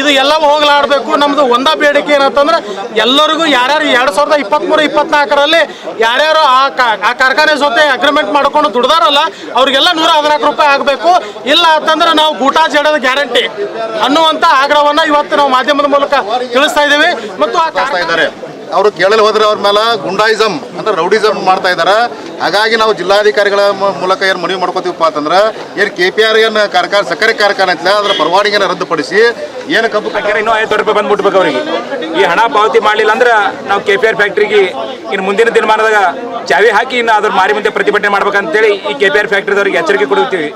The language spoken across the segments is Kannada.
ಇದು ಎಲ್ಲವೂ ಹೋಗಲಾಡಬೇಕು. ನಮ್ಮದು ಒಂದ ಬೇಡಿಕೆ ಏನಂತಂದ್ರೆ ಎಲ್ಲರಿಗೂ ಯಾರ್ಯಾರು ಎರಡು ಸಾವಿರದ ಇಪ್ಪತ್ಮೂರು ಇಪ್ಪತ್ನಾಲ್ಕರಲ್ಲಿ ಯಾರ್ಯಾರು ಆ ಆ ಕಾರ್ಖಾನೆ ಜೊತೆ ಅಗ್ರಿಮೆಂಟ್ ಮಾಡ್ಕೊಂಡು ದುಡ್ದಾರಲ್ಲ ಅವ್ರಿಗೆಲ್ಲ ನೂರ ಹದಿನಾಲ್ಕು ರೂಪಾಯಿ ಆಗಬೇಕು. ಇಲ್ಲ ಅಂತಂದ್ರೆ ನಾವು ಗೂಟಾ ಜಡದ ಗ್ಯಾರಂಟಿ ಅನ್ನುವಂತ ಆಗ್ರಹವನ್ನು ಇವತ್ತು ನಾವು ಮಾಧ್ಯಮದ ಮೂಲಕ ತಿಳಿಸ್ತಾ ಇದ್ದೀವಿ. ಮತ್ತು ಆ ಕಾರ್ಖಾನೆ- ಅವರು ಕೇಳಲು ಹೋದ್ರೆ ಅವ್ರ ಮೇಲೆ ಗುಂಡಾಯಿಸಮ್ ಅಂದ್ರೆ ರೌಡಿಸಮ್ ಮಾಡ್ತಾ ಇದ್ದಾರೆ ಹಾಗಾಗಿ ನಾವು ಜಿಲ್ಲಾಧಿಕಾರಿಗಳ ಮೂಲಕ ಏನು ಮನವಿ ಮಾಡ್ಕೋತೀವಪ್ಪ ಅಂತಂದ್ರೆ, ಏನು ಕೆ ಪಿ ಆರ್ ಏನು ಕಾರ್ಖಾನ, ಸಕ್ಕರೆ ಕಾರ್ಖಾನೆ ಐತಲ್ಲ, ಅದರ ಪರವಾನಗಿನ ರದ್ದುಪಡಿಸಿ ಏನು ಕಬ್ಬು ಯಾಕಂದ್ರೆ ಇನ್ನೂ ಐವತ್ತು ರೂಪಾಯಿ ಬಂದ್ಬಿಟ್ಬೇಕು ಅವರಿಗೆ. ಈ ಹಣ ಪಾವತಿ ಮಾಡಲಿಲ್ಲ ಅಂದ್ರೆ ನಾವು ಕೆ ಪಿ ಆರ್ ಫ್ಯಾಕ್ಟ್ರಿಗೆ ಇನ್ನು ಮುಂದಿನ ದಿನಮಾನದಾಗ ಚಾವಿ ಹಾಕಿ ಇನ್ನು ಅದ್ರ ಮಾರಿ ಮುಂದೆ ಪ್ರತಿಭಟನೆ ಮಾಡ್ಬೇಕಂತೇಳಿ ಈ ಕೆ ಪಿ ಆರ್ ಫ್ಯಾಕ್ಟ್ರಿದವ್ರಿಗೆ ಎಚ್ಚರಿಕೆ ಕೊಡುತ್ತೀವಿ.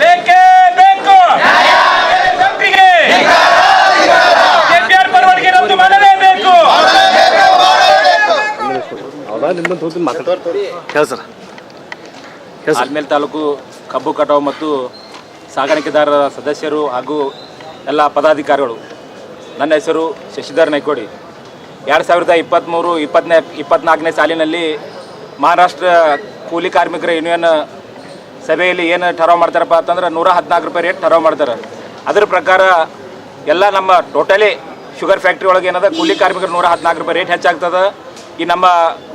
ಬೇಕೇ ಬೇಕು. ಆಲ್ಮೇಲ್ ತಾಲೂಕು ಕಬ್ಬು ಕಟಾವು ಮತ್ತು ಸಾಗಾಣಿಕೆದಾರರ ಸದಸ್ಯರು ಹಾಗೂ ಎಲ್ಲ ಪದಾಧಿಕಾರಿಗಳು. ನನ್ನ ಹೆಸರು ಶಶಿಧರ್ ನೈಕೋಡಿ ಎರಡು ಸಾವಿರದ ಇಪ್ಪತ್ತ್ಮೂರು ಇಪ್ಪತ್ತನೇ ಇಪ್ಪತ್ನಾಲ್ಕನೇ ಸಾಲಿನಲ್ಲಿ ಮಹಾರಾಷ್ಟ್ರ ಕೂಲಿ ಕಾರ್ಮಿಕರ ಯೂನಿಯನ್ ಸಭೆಯಲ್ಲಿ ಏನು ಠರಾವ್ ಮಾಡ್ತಾರಪ್ಪ ಅಂತಂದ್ರೆ ನೂರ ಹದಿನಾಲ್ಕು ರೂಪಾಯಿ ರೇಟ್ ಠರಾವ್ ಮಾಡ್ತಾರೆ. ಅದರ ಪ್ರಕಾರ ಎಲ್ಲ ನಮ್ಮ ಟೋಟಲಿ ಶುಗರ್ ಫ್ಯಾಕ್ಟ್ರಿ ಒಳಗೆ ಏನದ, ಕೂಲಿ ಕಾರ್ಮಿಕರು ನೂರ ಹದಿನಾಲ್ಕು ರೂಪಾಯಿ ರೇಟ್ ಹೆಚ್ಚಾಗ್ತದೆ. ಈ ನಮ್ಮ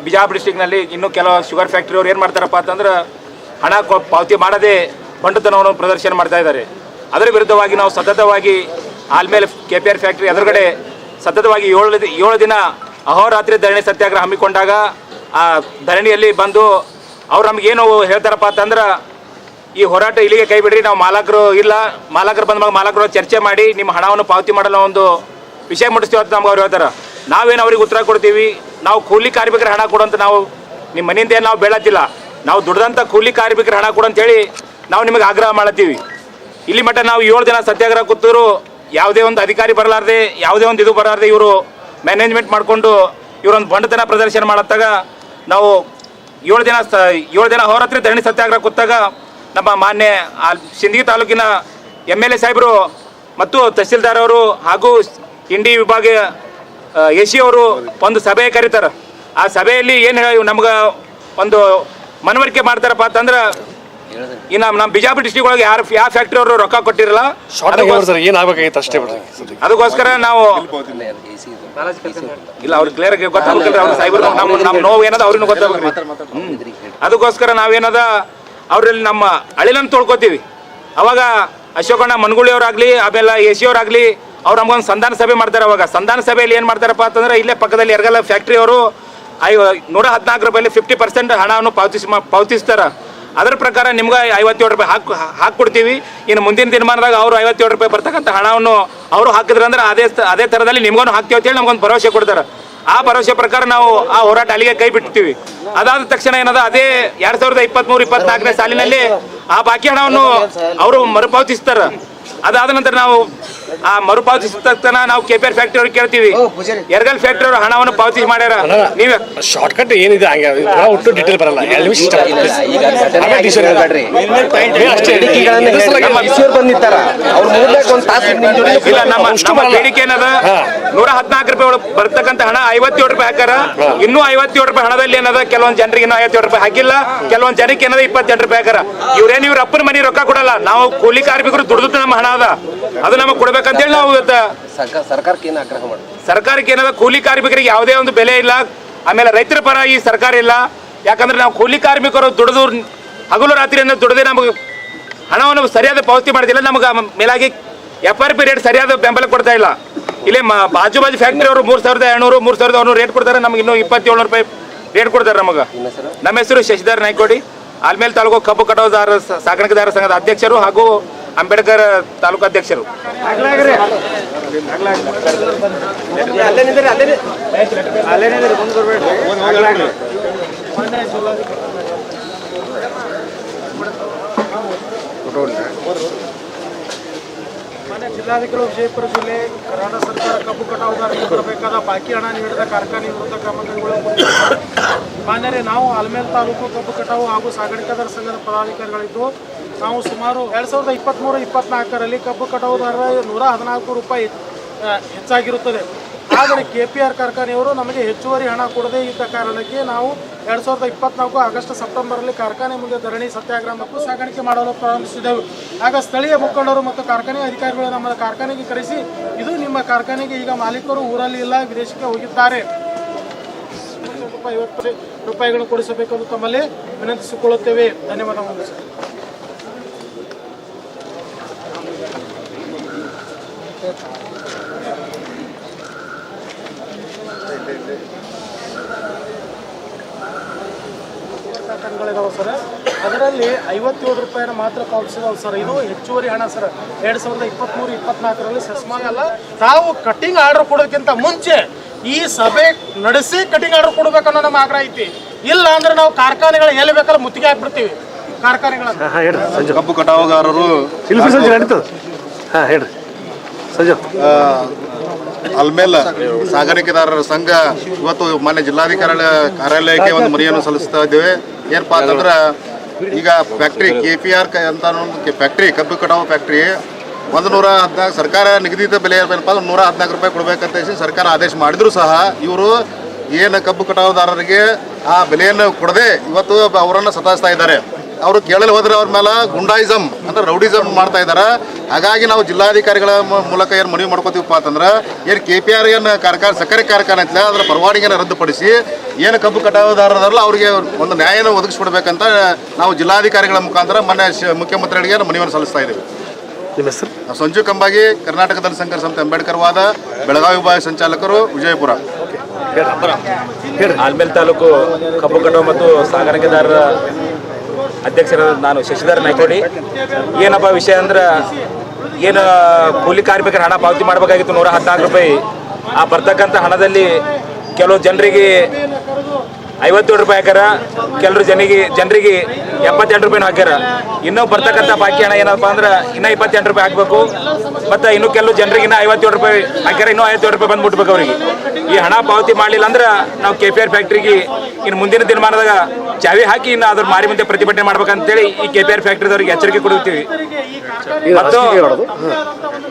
ಬಿಜಾಪುರ ಡಿಸ್ಟಿಕ್ನಲ್ಲಿ ಇನ್ನೂ ಕೆಲವು ಶುಗರ್ ಫ್ಯಾಕ್ಟ್ರಿಯವ್ರು ಏನು ಮಾಡ್ತಾರಪ್ಪ ಅಂತಂದ್ರೆ ಹಣ ಪಾವತಿ ಮಾಡದೆ ಬಂಡತನವನ್ನು ಪ್ರದರ್ಶನ ಮಾಡ್ತಾ ಇದ್ದಾರೆ. ಅದರ ವಿರುದ್ಧವಾಗಿ ನಾವು ಸತತವಾಗಿ Almel K P R factory ಎದುರುಗಡೆ ಸತತವಾಗಿ ಏಳು ಏಳು ದಿನ ಅಹೋರಾತ್ರಿ ಧರಣಿ ಸತ್ಯಾಗ್ರಹ ಹಮ್ಮಿಕೊಂಡಾಗ, ಆ ಧರಣಿಯಲ್ಲಿ ಬಂದು ಅವ್ರು ನಮಗೇನು ಹೇಳ್ತಾರಪ್ಪ ಅಂತಂದ್ರೆ, ಈ ಹೋರಾಟ ಇಲ್ಲಿಗೆ ಕೈ ಬಿಡ್ರಿ, ನಾವು ಮಾಲಕರು ಇಲ್ಲ, ಮಾಲಕರು ಬಂದ ಮಾಲಕರು ಚರ್ಚೆ ಮಾಡಿ, ನಿಮ್ಮ ಹಣವನ್ನು ಪಾವತಿ ಮಾಡಲು ಒಂದು ವಿಷಯ ಮುಟ್ಟಿಸ್ತೀವಿ ಅಂತ ನಮ್ಗೆ ಅವ್ರು ಹೇಳ್ತಾರೆ. ನಾವೇನು ಅವ್ರಿಗೆ ಉತ್ತರ ಕೊಡ್ತೀವಿ, ನಾವು ಕೂಲಿ ಕಾರ್ಮಿಕರ ಹಣ ಕೊಡುವಂತ ನಾವು, ನಿಮ್ಮ ಮನೆಯಿಂದ ಏನು ನಾವು ಬೇಳತ್ತಿಲ್ಲ ನಾವು ದುಡ್ದಂಥ ಕೂಲಿ ಕಾರ್ಮಿಕರ ಹಣ ಕೊಡು ಅಂತೇಳಿ ನಾವು ನಿಮಗೆ ಆಗ್ರಹ ಮಾಡತ್ತೀವಿ ಇಲ್ಲಿ ಮಟ್ಟ ನಾವು ಏಳು ದಿನ ಸತ್ಯಾಗ್ರಹ ಕೂತರು ಯಾವುದೇ ಒಂದು ಅಧಿಕಾರಿ ಬರಲಾರ್ದೆ, ಯಾವುದೇ ಒಂದು ಇದು ಬರಲಾರ್ದೆ ಇವರು ಮ್ಯಾನೇಜ್ಮೆಂಟ್ ಮಾಡಿಕೊಂಡು ಇವರೊಂದು ಬಂಡತನ ಪ್ರದರ್ಶನ ಮಾಡತ್ತಾಗ ನಾವು ಏಳು ದಿನ ಏಳು ದಿನ ಹೋರಾತ್ರಿ ಧರಣಿ ಸತ್ಯಾಗ್ರಹ ಕೂತಾಗ ನಮ್ಮ ಮಾನ್ಯ ಸಿಂದಗಿ ತಾಲೂಕಿನ ಎಂ ಎಲ್ ಎ ಸಾಹೇಬರು ಮತ್ತು ತಹಸೀಲ್ದಾರ್ ಅವರು ಹಾಗೂ ಇಂಡಿ ವಿಭಾಗ ಎ ಸಿ ಅವರು ಒಂದು ಸಭೆ ಕರೀತಾರೆ. ಆ ಸಭೆಯಲ್ಲಿ ಏನು ನಮ್ಗೆ ಒಂದು ಮನವರಿಕೆ ಮಾಡ್ತಾರಪ್ಪ ಅಂತಂದ್ರೆ ಇನ್ನು ನಮ್ಮ ಬಿಜಾಪುರ ಡಿಸ್ಟಿಕ್ ಒಳಗೆ ಯಾರು ಯಾವ ಫ್ಯಾಕ್ಟ್ರಿ ಅವರು ರೊಕ್ಕ ಕೊಟ್ಟಿರಲ್ಲ ಶಾರ್ಟ್ ಸರ್ ಏನ್ ಅಷ್ಟೇ ಬಿಡ್ರಿ ಅದಕ್ಕೋಸ್ಕರ ನಾವು ಇಲ್ಲ ಅವ್ರಿಗೆ ಕ್ಲಿಯರ್ ಆಗಿ ಅವ್ರ ಸೈಬರ್ ನಮ್ಮ ನಮ್ಮ ನೋವು ಏನದ ಅವ್ರಿಗೂ ಗೊತ್ತಾಗ್ಬೇಕ್ರಿ ಹ್ಮ್. ಅದಕ್ಕೋಸ್ಕರ ನಾವೇನದ ಅವರಲ್ಲಿ ನಮ್ಮ ಅಳಿಲನ್ನು ತೊಳ್ಕೊತೀವಿ. ಅವಾಗ ಅಶೋಕಣ್ಣ ಮನ್ಗುಳಿಯವರಾಗಲಿ ಆಮೇಲೆ ಎ ಸಿ ಅವರಾಗಲಿ ಅವ್ರು ನಮ್ಗೊಂದು ಸಂಧಾನ ಸಭೆ ಮಾಡ್ತಾರೆ ಅವಾಗ. ಸಂಧಾನ ಸಭೆಯಲ್ಲಿ ಏನು ಮಾಡ್ತಾರಪ್ಪ ಅಂತಂದ್ರೆ ಇಲ್ಲೇ ಪಕ್ಕದಲ್ಲಿ ಎರಗಲ್ಲ ಫ್ಯಾಕ್ಟ್ರಿ ಅವರು ಐ ನೂರ ಹದಿನಾಲ್ಕು ರೂಪಾಯಲ್ಲಿ ಫಿಫ್ಟಿ ಪರ್ಸೆಂಟ್ ಹಣವನ್ನು ಪಾವತಿಸಿ ಪಾವತಿಸ್ತಾರೆ. ಅದರ ಪ್ರಕಾರ ನಿಮ್ಗೆ ಐವತ್ತೇಳು ರೂಪಾಯಿ ಹಾಕಿ ಹಾಕ್ಕೊಡ್ತೀವಿ. ಇನ್ನು ಮುಂದಿನ ದಿನಮಾನದಾಗ ಅವರು ಐವತ್ತೇಳು ರೂಪಾಯಿ ಬರ್ತಕ್ಕಂಥ ಹಣವನ್ನು ಅವರು ಹಾಕಿದ್ರೆ ಅಂದ್ರೆ ಅದೇ ಅದೇ ಥರದಲ್ಲಿ ನಿಮ್ಗೂ ಹಾಕ್ತೀವಿ ಅಂತೇಳಿ ನಮ್ಗೊಂದು ಭರವಸೆ ಕೊಡ್ತಾರೆ. ಆ ಭರವಸೆ ಪ್ರಕಾರ ನಾವು ಆ ಹೋರಾಟ ಅಲ್ಲಿಗೆ ಕೈ ಬಿಡ್ತೀವಿ ಅದಾದ ತಕ್ಷಣ ಏನದ, ಅದೇ ಎರಡ್ ಸಾವಿರದ ಇಪ್ಪತ್ಮೂರು, ಇಪ್ಪತ್ನಾಲ್ಕನೇ ಸಾಲಿನಲ್ಲಿ ಆ ಬಾಕಿ ಹಣವನ್ನು ಅವರು ಮರುಪಾವತಿಸ್ತಾರೆ. ಅದಾದ ನಂತರ ನಾವು ಆ ಮರುಪಾವತಿಸಿದ ತಕ್ಷಣ ನಾವು ಕೆಪಿಆರ್ ಫ್ಯಾಕ್ಟರಿ ಆರ್ ಫ್ಯಾಕ್ಟ್ರಿ ಅವ್ರಿಗೆ ಕೇಳ್ತೀವಿ. ಎರಗಲ್ ಫ್ಯಾಕ್ಟ್ರಿ ಅವರು ಹಣವನ್ನು ಪಾವತಿ ಮಾಡ್ಯಾರ. ನೀವೇ ಶಾರ್ಟ್ ಕಟ್ ಏನಿದೆ ಹಂಗೆ ಒಟ್ಟು ಡಿಟೇಲ್ ಬರಲ್ಲ. ಇಲ್ಲ ನಮ್ಮ ನಮ್ಮ. ಬೇಡಿಕೆ ಏನದ? ನೂರ ಹದಿನಾಲ್ಕು ರೂಪಾಯಿ ಒಳಗೆ ಬರ್ತಕ್ಕಂಥ ಹಣ ಐವತ್ತೇಳು ರೂಪಾಯಿ ಹಾಕಾರ ಇನ್ನೂ ಐವತ್ತೇಳು ರೂಪಾಯಿ ಹಣದಲ್ಲಿ ಏನದ? ಕೆಲವೊಂದು ಜನರಿಗೆ ಇನ್ನೂ ಐವತ್ತೇಳು ರೂಪಾಯಿ ಹಾಕಿಲ್ಲ. ಕೆಲವೊಂದು ಜನಕ್ಕೆ ಏನದ? ಇಪ್ಪತ್ತೆಂಟು ರೂಪಾಯಿ ಹಾಕಾರ ಇವ್ರೇನು ಇವ್ರ ಅಪ್ಪನ ಮನೆ ರೊಕ್ಕ ಕೊಡಲ್ಲ. ನಾವು ಕೂಲಿ ಕಾರ್ಮಿಕರು ದುಡ್ದು ನಮ್ಮ ಹಣ ಅದ. ಅದು ನಮಗೆ ಕೊಡ್ಬೇಕಂತೇಳಿ ನಾವು ಇವತ್ತು ಸರ್ಕಾರ ಸರ್ಕಾರಕ್ಕೆ ಏನು ಆಗ್ರಹ ಮಾಡಿ ಸರ್ಕಾರಕ್ಕೆ ಏನದ ಕೂಲಿ ಕಾರ್ಮಿಕರಿಗೆ ಯಾವುದೇ ಒಂದು ಬೆಲೆ ಇಲ್ಲ. ಆಮೇಲೆ ರೈತರ ಪರ ಈ ಸರ್ಕಾರ ಇಲ್ಲ. ಯಾಕಂದ್ರೆ ನಾವು ಕೂಲಿ ಕಾರ್ಮಿಕರು ದುಡಿದು ಹಗಲು ರಾತ್ರಿಯಿಂದ ದುಡಿದೇ ನಮಗೆ ಹಣವನ್ನು ಸರಿಯಾದ ಪಾವತಿ ಮಾಡೋದಿಲ್ಲ. ನಮಗೆ ಮೇಲಾಗಿ ಎಫ್ ಆರ್ ಪಿ ರೇಟ್ ಸರಿಯಾದ ಬೆಂಬಲ ಕೊಡ್ತಾ ಇಲ್ಲ. ಇಲ್ಲಿ ಬಾಜು ಬಾಜು ಫ್ಯಾಕ್ಟ್ರಿ ಅವರು ಮೂರು ಸಾವಿರದ ಏಳ್ನೂರು ಮೂರು ಸಾವಿರದ ಅವ್ರು ರೇಟ್ ಕೊಡ್ತಾರೆ. ನಮಗೆ ಇನ್ನೂ ಇಪ್ಪತ್ತೇಳು ರೂಪಾಯಿ ರೇಟ್ ಕೊಡ್ತಾರೆ ನಮಗೆ. ನಮ್ಮ ಹೆಸರು? ಶಶಿಧರ್ ನಾಯ್ಕೋಡಿ. ಆಲ್ಮೇಲೆ ತಾಲೂಕು ಕಬ್ಬು ಕಟಾವುದಾರ ಸಾಗಾಣಿಕೆದಾರ ಸಂಘದ ಅಧ್ಯಕ್ಷರು ಹಾಗೂ ಅಂಬೇಡ್ಕರ್ ತಾಲೂಕು ಅಧ್ಯಕ್ಷರು. ಮಾನ್ಯ ಜಿಲ್ಲಾಧಿಕಾರಿ ವಿಜಯಪುರ ಜಿಲ್ಲೆ ಕರ್ನಾಟಕ ಸರ್ಕಾರ ಕಬ್ಬು ಕಟಾವುದಾರರಿಗೆ ಬರಬೇಕಾದ ಬಾಕಿ ಹಣ ನೀಡಿದ ಕಾರ್ಖಾನೆ ವಿರುದ್ಧ ಕ್ರಮ ಕೈಗೊಳ್ಳಬೇಕು ಮಾನ್ಯರೇ ನಾವು ಆಲ್ಮೇಲ್ ತಾಲೂಕು ಕಬ್ಬು ಕಟಾವು ಹಾಗೂ ಸಾಗಾಣಿಕೆದಾರ ಸಂಘದ ಪದಾಧಿಕಾರಿಗಳಿದ್ದು ನಾವು ಸುಮಾರು ಎರಡು ಸಾವಿರದ ಇಪ್ಪತ್ತ್ಮೂರು ಇಪ್ಪತ್ನಾಲ್ಕರಲ್ಲಿ ಕಬ್ಬು ಕಟಾವುದಾರರ ನೂರ ಹದಿನಾಲ್ಕು ರೂಪಾಯಿ ಹೆಚ್ಚಾಗಿರುತ್ತದೆ. ಆದರೆ ಕೆ ಪಿ ಆರ್ ಕಾರ್ಖಾನೆಯವರು ನಮಗೆ ಹೆಚ್ಚುವರಿ ಹಣ ಕೊಡದೇ ಇದ್ದ ಕಾರಣಕ್ಕೆ ನಾವು ಎರಡು ಸಾವಿರದ ಇಪ್ಪತ್ನಾಲ್ಕು ಆಗಸ್ಟ್ ಸೆಪ್ಟೆಂಬರಲ್ಲಿ ಕಾರ್ಖಾನೆ ಮುಂದೆ ಧರಣಿ ಸತ್ಯಾಗ್ರಹ ಮತ್ತು ಸಾಗಾಣಿಕೆ ಮಾಡಲು ಪ್ರಾರಂಭಿಸಿದೆವು. ಆಗ ಸ್ಥಳೀಯ ಮುಖಂಡರು ಮತ್ತು ಕಾರ್ಖಾನೆ ಅಧಿಕಾರಿಗಳು ನಮ್ಮ ಕಾರ್ಖಾನೆಗೆ ಕರೆಸಿ, ಇದು ನಿಮ್ಮ ಕಾರ್ಖಾನೆಗೆ ಈಗ ಮಾಲೀಕರು ಊರಲ್ಲಿ ಇಲ್ಲ, ವಿದೇಶಕ್ಕೆ ಹೋಗಿದ್ದಾರೆ. ರೂಪಾಯಿ ಐವತ್ತು ರೂಪಾಯಿಗಳನ್ನು ಕೊಡಿಸಬೇಕೆಂದು ತಮ್ಮಲ್ಲಿ ವಿನಂತಿಸಿಕೊಳ್ಳುತ್ತೇವೆ. ಧನ್ಯವಾದಗಳು. Sir sir. ಅದರಲ್ಲಿ ಐವತ್ತೇಳು ರೂಪಾಯಿನ ಮಾತ್ರ ಪಾವತಿಸಿದಾವೆ ಸರ್. ಇದು ಹೆಚ್ಚುವರಿ ಹಣ ಸರ್. ಎರಡು ಸಾವಿರದ ಇಪ್ಪತ್ತ್ಮೂರು ಇಪ್ಪತ್ನಾಲ್ಕರಲ್ಲಿ ಸೆಸ್ಮಾಗ್ ಅಲ್ಲ ತಾವು ಕಟಿಂಗ್ ಆರ್ಡರ್ ಕೊಡೋಕ್ಕಿಂತ ಮುಂಚೆ ಈ ಸಭೆ ನಡೆಸಿ ಕಟಿಂಗ್ ಆರ್ಡರ್ ಕೊಡ್ಬೇಕನ್ನೋ ನಮ್ಮ ಆಗ್ರಹ ಐತಿ. ಇಲ್ಲ ಅಂದ್ರೆ ನಾವು ಕಾರ್ಖಾನೆಗಳ ಎಲ್ಲಿ ಬೇಕಲ್ಲ ಮುತ್ತಿಗೆ ಹಾಕ್ಬಿಡ್ತೀವಿ. ಕಾರ್ಖಾನೆಗಳನ್ನ ಹಾಂ ಹೇಳ್ರಿ ಸಂಜು. ಕಬ್ಬು ಕಟಾವುಗಾರರು ಹಾಂ ಹೇಳ್ರಿ. ಅಲ್ಮೇಲ್ ಸಾಗಾಣಿಕೆದಾರರ ಸಂಘ ಇವತ್ತು ಮಾನ್ಯ ಜಿಲ್ಲಾಧಿಕಾರಿಗಳ ಕಾರ್ಯಾಲಯಕ್ಕೆ ಒಂದು ಮನೆಯನ್ನು ಸಲ್ಲಿಸ್ತಾ ಇದ್ದೇವೆ. ಏನಪ್ಪಾ ಅಂತಂದ್ರೆ ಈಗ ಫ್ಯಾಕ್ಟ್ರಿ ಕೆ ಪಿ ಆರ್ ಅಂತ ಫ್ಯಾಕ್ಟ್ರಿ, ಕಬ್ಬು ಕಟಾವು ಫ್ಯಾಕ್ಟ್ರಿ ಒಂದು ನೂರ ಹದಿನಾಲ್ಕು ಸರ್ಕಾರ ನಿಗದಿತ ಬೆಲೆ ಏನಪ್ಪ ಅಂದ್ರೆ ನೂರ ಹದಿನಾಲ್ಕು ರೂಪಾಯಿ ಕೊಡ್ಬೇಕಂತ ಹೇಳಿ ಸರ್ಕಾರ ಆದೇಶ ಮಾಡಿದ್ರು ಸಹ ಇವರು ಏನು ಕಬ್ಬು ಕಟಾವುದಾರರಿಗೆ ಆ ಬೆಲೆಯನ್ನು ಕೊಡದೆ ಇವತ್ತು ಅವರನ್ನು ಸತಾಯಿಸ್ತಾ ಇದ್ದಾರೆ. ಅವರು ಕೇಳಲು ಹೋದ್ರೆ ಅವ್ರ ಮೇಲೆ ಗುಂಡಾಯಿಸಮ್ ಅಂದ್ರೆ ರೌಡಿಸಮ್ ಮಾಡ್ತಾ ಇದ್ದಾರೆ ಹಾಗಾಗಿ ನಾವು ಜಿಲ್ಲಾಧಿಕಾರಿಗಳ ಮೂಲಕ ಏನು ಮನವಿ ಮಾಡ್ಕೋತೀವಪ್ಪ ಅಂತಂದ್ರೆ ಏನು ಕೆ ಪಿ ಆರ್ ಏನು ಕಾರ್ಖಾನೆ ಸಕ್ಕರೆ ಕಾರ್ಖಾನೆ ಐತಿಲ್ಲ ಅದರ ಪರವಾನಿಗೆನ ರದ್ದುಪಡಿಸಿ ಏನು ಕಬ್ಬು ಕಟಾವುದಾರರಲ್ಲ ಅವರಿಗೆ ಒಂದು ನ್ಯಾಯನ ಒದಗಿಸ್ಬಿಡ್ಬೇಕಂತ ನಾವು ಜಿಲ್ಲಾಧಿಕಾರಿಗಳ ಮುಖಾಂತರ ಮೊನ್ನೆ ಶ- ಮುಖ್ಯಮಂತ್ರಿಗಳಿಗೆ ಮನವಿಯನ್ನು ಸಲ್ಲಿಸ್ತಾ ಇದ್ದೀವಿ ನಿಮ್ಮ ಹೆಸರು? ಸಂಜು ಕಂಬಾಗಿ ಕರ್ನಾಟಕ ದಲಿತ ಸಂಘ ಸಮಿತಿ ಅಂಬೇಡ್ಕರ್ ವಾದ ಬೆಳಗಾವಿ ವಿಭಾಗ ಸಂಚಾಲಕರು ವಿಜಯಪುರ. ಆಲ್ಮೇಲ್ ತಾಲೂಕು ಕಬ್ಬು ಕಟಾವು ಮತ್ತು ಸಾಗಾಣಿಕೆದಾರರ ಅಧ್ಯಕ್ಷರಾದ ನಾನು ಶಶಿಧರ್ ನಾಯ್ಕೋಡಿ. ಏನಪ್ಪ ವಿಷಯ ಅಂದ್ರೆ ಏನು ಕೂಲಿ ಕಾರ್ಮಿಕರ ಹಣ ಪಾವತಿ ಮಾಡಬೇಕಾಗಿತ್ತು ನೂರ ಹದಿನಾಲ್ಕು ರೂಪಾಯಿ. ಆ ಬರ್ತಕ್ಕಂಥ ಹಣದಲ್ಲಿ ಕೆಲವು ಜನರಿಗೆ ಐವತ್ತೇಳು ರೂಪಾಯಿ ಹಾಕ್ಯಾರ. ಕೆಲರು ಜನಿಗೆ ಜನರಿಗೆ ಎಪ್ಪತ್ತೆಂಟು ರೂಪಾಯಿನೂ ಹಾಕ್ಯಾರ. ಇನ್ನೂ ಬರ್ತಕ್ಕಂಥ ಬಾಕಿ ಹಣ ಏನಪ್ಪ ಅಂದ್ರೆ ಇನ್ನೂ ಇಪ್ಪತ್ತೆಂಟು ರೂಪಾಯಿ ಹಾಕಬೇಕು. ಮತ್ತು ಇನ್ನು ಕೆಲವು ಜನರಿಗೆ ಇನ್ನೂ ಐವತ್ತೇಳು ರೂಪಾಯಿ ಹಾಕ್ಯಾರ ಇನ್ನೂ ಐವತ್ತೇಳು ರೂಪಾಯಿ ಬಂದು ಮುಟ್ಬೇಕು ಅವರಿಗೆ. ಈ ಹಣ ಪಾವತಿ ಮಾಡಲಿಲ್ಲ ಅಂದ್ರೆ ನಾವು ಕೆ ಪಿ ಆರ್ ಫ್ಯಾಕ್ಟ್ರಿಗೆ ಇನ್ನು ಮುಂದಿನ ದಿನಮಾನದಾಗ ಚಾವಿ ಹಾಕಿ ಇನ್ನು ಅದ್ರ ಮಾರಿ ಮುಂದೆ ಪ್ರತಿಭಟನೆ ಮಾಡ್ಬೇಕಂತೇಳಿ ಈ ಕೆ ಪಿ ಆರ್ ಫ್ಯಾಕ್ಟ್ರಿದವ್ರಿಗೆ ಎಚ್ಚರಿಕೆ ಕೊಡುತ್ತೀವಿ. ಮತ್ತು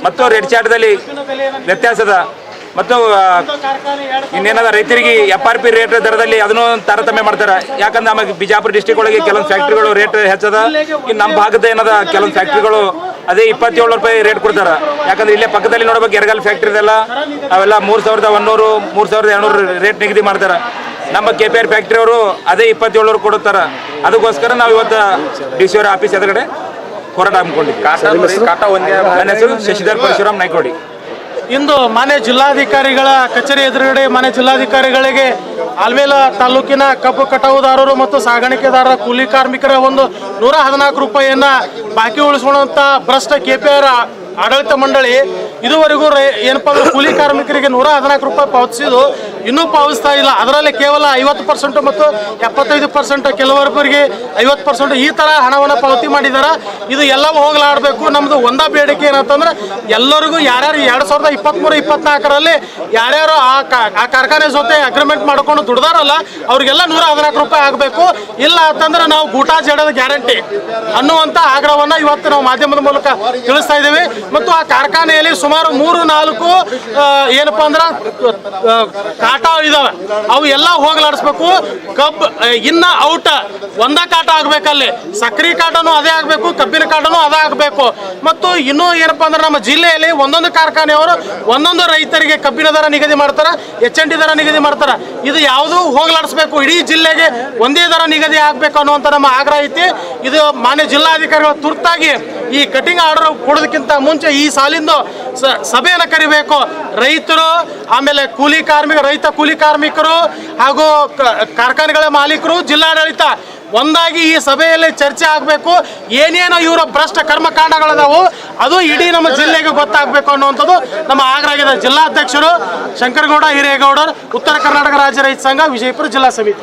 ಮತ್ತು ರೆಡ್ ಚಾರ್ಟ್ದಲ್ಲಿ ವ್ಯತ್ಯಾಸದ ಮತ್ತು ಇನ್ನೇನದ ರೈತರಿಗೆ ಎಫ್ ಆರ್ ಪಿ ರೇಟ್ ದರದಲ್ಲಿ ಅದನ್ನು ತಾರತಮ್ಯ ಮಾಡ್ತಾರೆ. ಯಾಕಂದ್ರೆ ನಮಗೆ ಬಿಜಾಪುರ ಡಿಸ್ಟಿಕ್ ಒಳಗೆ ಕೆಲವೊಂದು ಫ್ಯಾಕ್ಟ್ರಿಗಳು ರೇಟ್ ಹೆಚ್ಚದ. ಇನ್ನು ನಮ್ಮ ಭಾಗದ ಏನದ ಕೆಲವೊಂದು ಫ್ಯಾಕ್ಟ್ರಿಗಳು ಅದೇ ಇಪ್ಪತ್ತೇಳು ರೂಪಾಯಿ ರೇಟ್ ಕೊಡ್ತಾರೆ. ಯಾಕಂದ್ರೆ ಇಲ್ಲೇ ಪಕ್ಕದಲ್ಲಿ ನೋಡ್ಬೇಕು ಎರಗಲ್ ಫ್ಯಾಕ್ಟ್ರಿ ಇದೆಲ್ಲ. ಅವೆಲ್ಲ ಮೂರು ಸಾವಿರದ ಒನ್ನೂರು ಮೂರು ಸಾವಿರದ ಏಳ್ನೂರು ರೇಟ್ ನಿಗದಿ ಮಾಡ್ತಾರೆ. ನಮ್ಮ ಕೆ ಪಿ ಆರ್ ಫ್ಯಾಕ್ಟ್ರಿ ಅವರು ಅದೇ ಇಪ್ಪತ್ತೇಳು ಕೊಡುತ್ತಾರೆ. ಅದಕ್ಕೋಸ್ಕರ ನಾವು ಇವತ್ತು ಡಿ ಸಿ ಅವರ ಆಫೀಸ್ ಎದುರುಗಡೆ ಹೋರಾಟ ಹಮ್ಮಿಕೊಂಡಿದ್ದೀವಿ. ನನ್ನ ಹೆಸರು ಶಶಿಧರ್ ಪರಶುರಾಮ್ ನಾಯ್ಕೋಡಿ. ಇಂದು ಮಾನ್ಯ ಜಿಲ್ಲಾಧಿಕಾರಿಗಳ ಕಚೇರಿ ಎದುರುಗಡೆ ಮಾನ್ಯ ಜಿಲ್ಲಾಧಿಕಾರಿಗಳಿಗೆ ಆಲ್ಮೇಲ ತಾಲೂಕಿನ ಕಬ್ಬು ಕಟಾವುದಾರರು ಮತ್ತು ಸಾಗಾಣಿಕೆದಾರರ ಕೂಲಿ ಕಾರ್ಮಿಕರ ಒಂದು ನೂರ ಹದಿನಾಲ್ಕು ರೂಪಾಯಿಯನ್ನ ಬಾಕಿ ಉಳಿಸುವಂತ ಭ್ರಷ್ಟ ಕೆಪಿಆರ್ ಆಡಳಿತ ಮಂಡಳಿ ಇದುವರೆಗೂ ಏನಪ್ಪಾ ಕೂಲಿ ಕಾರ್ಮಿಕರಿಗೆ ನೂರ ಹದಿನಾಲ್ಕು ರೂಪಾಯಿ ಪಾವತಿಸಿದ್ದು. ಇನ್ನೂ ಪಾವತಿಸ್ತಾ ಇಲ್ಲ. ಅದರಲ್ಲಿ ಕೇವಲ ಐವತ್ತು ಪರ್ಸೆಂಟ್ ಮತ್ತು ಎಪ್ಪತ್ತೈದು ಪರ್ಸೆಂಟ್ ಕೆಲವೊಬ್ಬರಿಗೆ ಐವತ್ತು ಪರ್ಸೆಂಟ್ ಈ ತರ ಹಣವನ್ನು ಪಾವತಿ ಮಾಡಿದಾರ. ಇದು ಎಲ್ಲವೂ ಹೋಗಲಾಡಬೇಕು. ನಮ್ದು ಒಂದ ಬೇಡಿಕೆ ಏನಂತಂದ್ರೆ ಎಲ್ಲರಿಗೂ ಯಾರ್ಯಾರು ಎರಡ್ ಸಾವಿರದ ಇಪ್ಪತ್ಮೂರು, ಇಪ್ಪತ್ನಾಲ್ಕರಲ್ಲಿ ಯಾರ್ಯಾರು ಆ ಆ ಕಾರ್ಖಾನೆ ಜೊತೆ ಅಗ್ರಿಮೆಂಟ್ ಮಾಡ್ಕೊಂಡು ದುಡ್ದಾರಲ್ಲ, ಅವ್ರಿಗೆಲ್ಲ ನೂರ ಹದಿನಾಲ್ಕು ರೂಪಾಯಿ ಆಗಬೇಕು. ಇಲ್ಲ ಅಂತಂದ್ರೆ ನಾವು ಗೂಟಾ ಜಡದ ಗ್ಯಾರಂಟಿ ಅನ್ನುವಂತ ಆಗ್ರಹವನ್ನ ಇವತ್ತು ನಾವು ಮಾಧ್ಯಮದ ಮೂಲಕ ತಿಳಿಸ್ತಾ ಇದ್ದೀವಿ. ಮತ್ತು ಆ ಕಾರ್ಖಾನೆಯಲ್ಲಿ ಸುಮಾರು ಮೂರು ನಾಲ್ಕು ಏನಪ್ಪ ಅಂದ್ರೆ ಕಾಟ ಇದಾವೆ ಅವು ಎಲ್ಲ ಹೋಗ್ಲಾಡಿಸ್ಬೇಕು. ಕಬ್ ಇನ್ನ ಔಟ್. ಒಂದ ಕಾಟ ಆಗ್ಬೇಕಲ್ಲಿ. ಸಕ್ರಿ ಕಾಟನು ಅದೇ ಆಗ್ಬೇಕು, ಕಬ್ಬಿನ ಕಾಟನು ಅದೇ ಆಗ್ಬೇಕು. ಮತ್ತು ಇನ್ನೂ ಏನಪ್ಪಾ ಅಂದ್ರೆ ನಮ್ಮ ಜಿಲ್ಲೆಯಲ್ಲಿ ಒಂದೊಂದು ಕಾರ್ಖಾನೆಯವರು ಒಂದೊಂದು ರೈತರಿಗೆ ಕಬ್ಬಿನ ದರ ನಿಗದಿ ಮಾಡ್ತಾರ, ಎಚ್ ಎನ್ ಟಿ ದರ ನಿಗದಿ ಮಾಡ್ತಾರ. ಇದು ಯಾವುದು ಹೋಗ್ಲಾಡಿಸ್ಬೇಕು. ಇಡೀ ಜಿಲ್ಲೆಗೆ ಒಂದೇ ದರ ನಿಗದಿ ಆಗ್ಬೇಕು ಅನ್ನುವಂತ ನಮ್ಮ ಆಗ್ರಹ ಐತಿ. ಇದು ಮಾನ್ಯ ಜಿಲ್ಲಾಧಿಕಾರಿಗಳು ತುರ್ತಾಗಿ ಈ ಕಟಿಂಗ್ ಆರ್ಡರ್ ಕೊಡೋದಕ್ಕಿಂತ ಮುಂಚೆ ಈ ಸಾಲಿಂದು ಸಭೆಯನ್ನು ಕರಿಬೇಕು. ರೈತರು, ಆಮೇಲೆ ಕೂಲಿ ಕಾರ್ಮಿಕ, ರೈತ ಕೂಲಿ ಕಾರ್ಮಿಕರು ಹಾಗೂ ಕಾರ್ಖಾನೆಗಳ ಮಾಲೀಕರು, ಜಿಲ್ಲಾಡಳಿತ ಒಂದಾಗಿ ಈ ಸಭೆಯಲ್ಲಿ ಚರ್ಚೆ ಆಗಬೇಕು. ಏನೇನೋ ಇವರ ಭ್ರಷ್ಟ ಕರ್ಮಕಾಂಡಗಳದಾವು, ಅದು ಇಡೀ ನಮ್ಮ ಜಿಲ್ಲೆಗೆ ಗೊತ್ತಾಗಬೇಕು ಅನ್ನುವಂಥದ್ದು ನಮ್ಮ ಆಗ್ರಹದ ಜಿಲ್ಲಾಧ್ಯಕ್ಷರು ಶಂಕರಗೌಡ, ಹಿರೇಗೌಡರು, ಉತ್ತರ ಕರ್ನಾಟಕ ರಾಜ್ಯ ರೈತ ಸಂಘ, ವಿಜಯಪುರ ಜಿಲ್ಲಾ ಸಮಿತಿ.